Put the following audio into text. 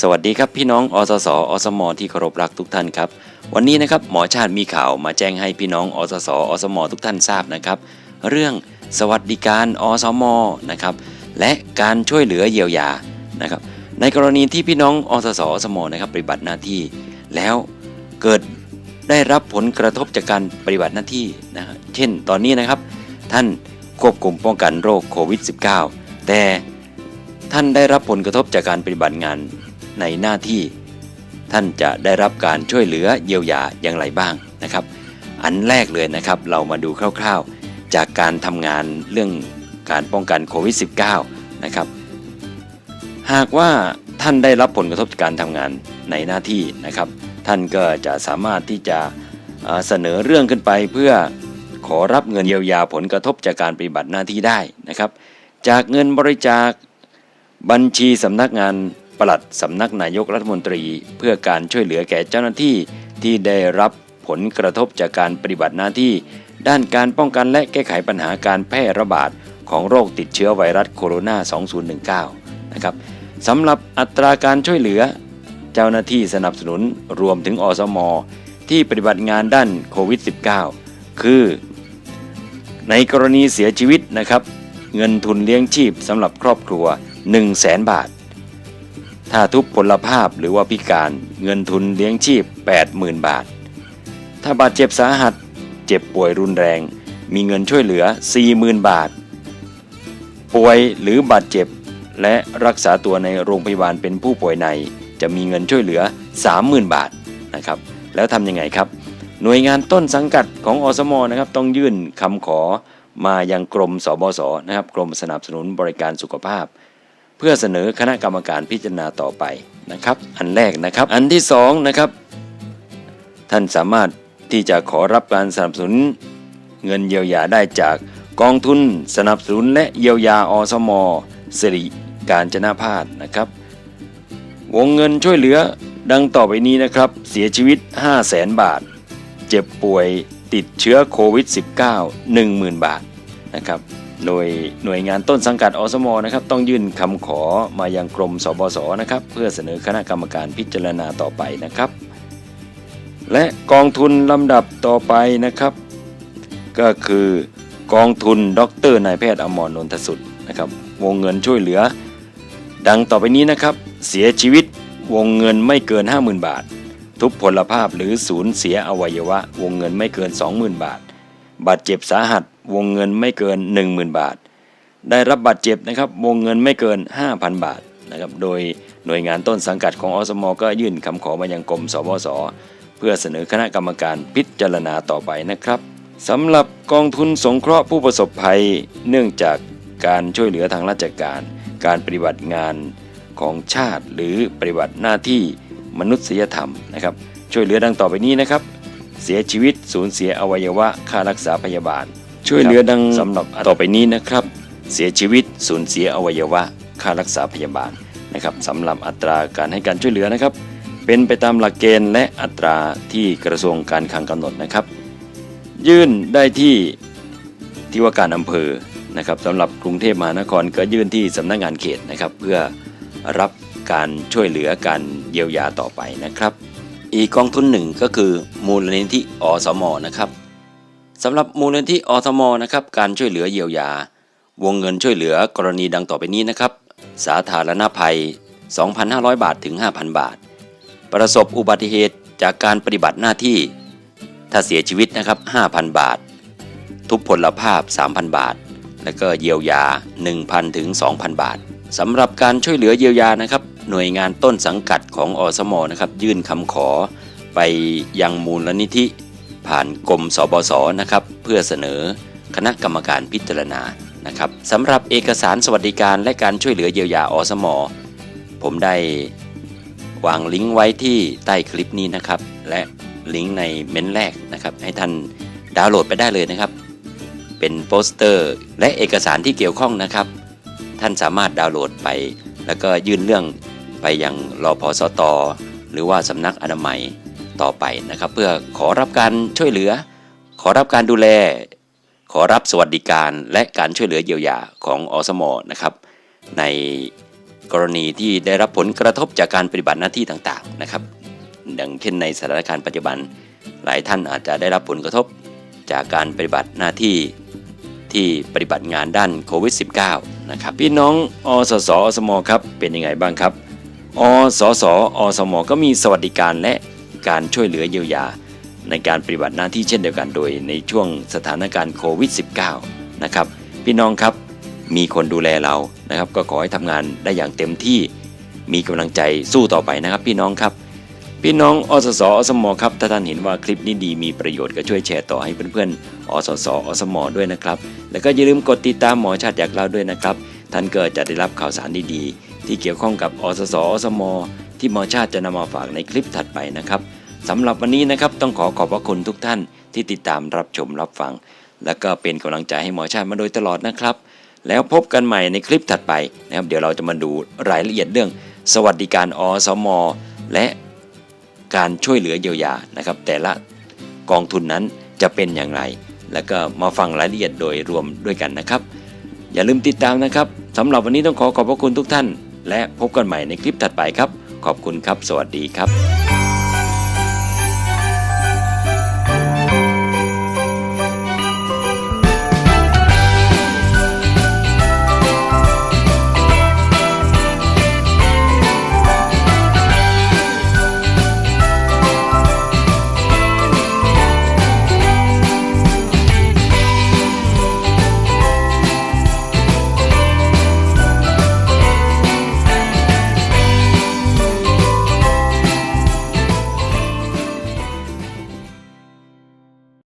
สวัสดีครับพี่น้องอสสอสมที่เคารพรักทุกท่านครับ วันนี้นะครับหมอชาติมีข่าวมาแจ้งให้พี่น้องอสสอสมทุกท่านทราบนะครับ เรื่องสวัสดิการอสมนะครับ และการช่วยเหลือเยียวยานะครับ ในกรณีที่พี่น้องอสสอสมนะครับปฏิบัติหน้าที่ แล้วเกิดได้รับผลกระทบจากการปฏิบัติหน้าที่นะฮะเช่นตอนนี้นะครับ ท่านควบคุมป้องกันโรคโควิด -19 แต่ท่านได้รับผลกระทบจากการปฏิบัติงาน ในหน้าที่ ท่านจะได้รับการช่วยเหลือเยียวยาอย่างไรบ้างนะครับ อันแรกเลยนะครับเรามาดูคร่าวๆ จากการทำงานเรื่องการป้องกันโควิด -19 นะครับหากว่าท่านได้รับผลกระทบจากการทำงานในหน้าที่นะครับ ท่านก็จะสามารถที่จะเอ่อเสนอเรื่องขึ้นไปเพื่อขอรับเงินเยียวยาผลกระทบจากการปฏิบัติหน้าที่ได้นะครับ จากเงินบริจาคบัญชีสำนักงาน ปลัดสำนักนายกรัฐมนตรี เพื่อการช่วยเหลือแก่เจ้าหน้าที่ที่ได้รับผลกระทบจากการปฏิบัติหน้าที่ ด้านการป้องกันและแก้ไขปัญหาการแพร่ระบาดของโรคติดเชื้อไวรัสโคโรนา 2019 นะครับสำหรับอัตราการช่วยเหลือ เจ้าหน้าที่สนับสนุนรวมถึงอสม ที่ปฏิบัติงานด้านโควิด -19 คือ ในกรณีเสียชีวิตนะครับ เงินทุนเลี้ยงชีพสำหรับครอบครัว 1 0 0 0 0แสนบาท ถ้าทุพพลภาพหรือว่าพิการเงินทุนเลี้ยงชีพ 80,000 บาท ถ้าบาดเจ็บสาหัส เจ็บป่วยรุนแรง มีเงินช่วยเหลือ 40,000 บาท ป่วยหรือบาดเจ็บ และรักษาตัวในโรงพยาบาลเป็นผู้ป่วยใน จะมีเงินช่วยเหลือ 30,000 บาทนะครับแล้วทำยังไงครับ หน่วยงานต้นสังกัดของอสมนะครับต้องยื่นคำขอมายังกรมสบสนะครับกรมสนับสนุนบริการสุขภาพ เพื่อเสนอคณะกรรมการพิจารณาต่อไปนะครับ อันแรกนะครับ อันที่สองนะครับท่านสามารถที่จะขอรับการสนับสนุน เงินเยียวยาได้จากกองทุนสนับสนุนและเยียวยาอสมสิริการจนาพาสนะครับ วงเงินช่วยเหลือดังต่อไปนี้นะครับ เสียชีวิต 5 0 0แสนบาท เจ็บป่วยติดเชื้อโควิด -19 10,000 บาทนะครับ โดยหน่วยงานต้นสังกัดอสมนะครับต้องยื่นคำขอมายังกรมสบสนะครับเพื่อเสนอคณะกรรมการพิจารณาต่อไปนะครับ และกองทุนลำดับต่อไปนะครับ ก็คือกองทุนดรนายแพทย์อมรนนทสุดนะครับวงเงินช่วยเหลือ ดังต่อไปนี้นะครับ เสียชีวิตวงเงินไม่เกิน 50,000 บาท ทุพพลภาพหรือสูญเสียอวัยวะ วงเงินไม่เกิน 20,000 บาท บาดเจ็บสาหัส วงเงินไม่เกิน 10,000 บาท ได้รับบาดเจ็บนะครับวงเงินไม่เกิน 5,000 บาทนะครับโดยหน่วยงานต้นสังกัดของอสมก็ยื่นคำขอมายังกรมสบสเพื่อเสนอคณะกรรมการพิจารณาต่อไปนะครับสำหรับกองทุนสงเคราะห์ผู้ประสบภัย เนื่องจากการช่วยเหลือทางราชการ การปฏิบัติงานของชาติหรือปฏิบัติหน้าที่มนุษยธรรมนะครับช่วยเหลือดังต่อไปนี้นะครับ เสียชีวิตสูญเสียอวัยวะค่ารักษาพยาบาล ช่วยเหลือดังสำหรับต่อไปนี้นะครับ เสียชีวิตสูญเสียอวัยวะค่ารักษาพยาบาลนะครับสำหรับอัตราการให้การช่วยเหลือนะครับ เป็นไปตามหลักเกณฑ์และอัตราที่กระทรวงการคลังกำหนดนะครับ ยื่นได้ที่ที่ว่าการอำเภอนะครับสำหรับกรุงเทพมหานครก็ยื่นที่สำนักงานเขตนะครับ เพื่อรับการช่วยเหลือการเยียวยาต่อไปนะครับ อีกกองทุนหนึ่งก็คือมูลนิธิอสมนะครับสำหรับมูลนิธิอสมนะครับการช่วยเหลือเยียวยา วงเงินช่วยเหลือกรณีดังต่อไปนี้นะครับ สาธารณภัย 2,500 บาทถึง 5,000 บาท ประสบอุบัติเหตุจากการปฏิบัติหน้าที่ ถ้าเสียชีวิตนะครับ 5,000 บาท ทุพพลภาพ 3,000 บาท แล้วก็เยียวยา 1,000 ถึง 2,000 บาทสำหรับการช่วยเหลือเยียวยานะครับ หน่วยงานต้นสังกัดของอสมนะครับ ยื่นคำขอไปยังมูลนิธิ ผ่านกรมสบสนะครับ เพื่อเสนอคณะกรรมการพิจารณานะครับสำหรับเอกสารสวัสดิการและการช่วยเหลือเยียวยาอสมผมได้วางลิงก์ไว้ที่ใต้คลิปนี้นะครับ และลิงก์ในเม้นแรกนะครับ ให้ท่านดาวน์โหลดไปได้เลยนะครับ เป็นโปสเตอร์และเอกสารที่เกี่ยวข้องนะครับ ท่านสามารถดาวน์โหลดไป แล้วก็ยื่นเรื่อง ไปยังรอพอสต หรือว่าสำนักอนามัยต่อไปนะครับ เพื่อขอรับการช่วยเหลือ ขอรับการดูแล ขอรับสวัสดิการและการช่วยเหลือเยียวยาของอสมนะครับ ในกรณีที่ได้รับผลกระทบจากการปฏิบัติหน้าที่ต่างๆนะครับดังเช่นในสถานการณ์ปัจจุบัน หลายท่านอาจจะได้รับผลกระทบจากการปฏิบัติหน้าที่ที่ปฏิบัติงานด้านโควิด -19 นะครับพี่น้องอสสอสมครับเป็นยังไงบ้างครับ อสสอสมก็มีสวัสดิการและการช่วยเหลือเยียวยา ในการปฏิบัติหน้าที่เช่นเดียวกันโดยในช่วงสถานการณ์โควิด -19 นะครับพี่น้องครับมีคนดูแลเรานะครับ ก็ขอให้ทำงานได้อย่างเต็มที่มีกำลังใจสู้ต่อไปนะครับ พี่น้องครับ พี่น้องอสสอสมครับถ้าท่านเห็นว่าคลิปนี้ดีมีประโยชน์ก็ช่วยแชร์ต่อให้เพื่อนๆอสสอสมด้วยนะครับ แล้วก็อย่าลืมกดติดตามหมอชาติอยากเล่าด้วยนะครับ ท่านก็จะได้รับข่าวสารดีๆ ที่เกี่ยวข้องกับอสสอสม ที่หมอชาติจะนำมาฝากในคลิปถัดไปนะครับสำหรับวันนี้นะครับต้องขอขอบพระคุณทุกท่านที่ติดตามรับชมรับฟัง แล้วก็เป็นกำลังใจให้หมอชาติมาโดยตลอดนะครับ แล้วพบกันใหม่ในคลิปถัดไปนะครับเดี๋ยวเราจะมาดูรายละเอียดเรื่อง สวัสดิการอสม และการช่วยเหลือเยียวยานะครับ แต่ละกองทุนนั้นจะเป็นอย่างไร แล้วก็มาฟังรายละเอียดโดยรวมด้วยกันนะครับ อย่าลืมติดตามนะครับสำหรับวันนี้ต้องขอขอบพระคุณทุกท่าน และพบกันใหม่ในคลิปถัดไปครับ ขอบคุณครับ สวัสดีครับ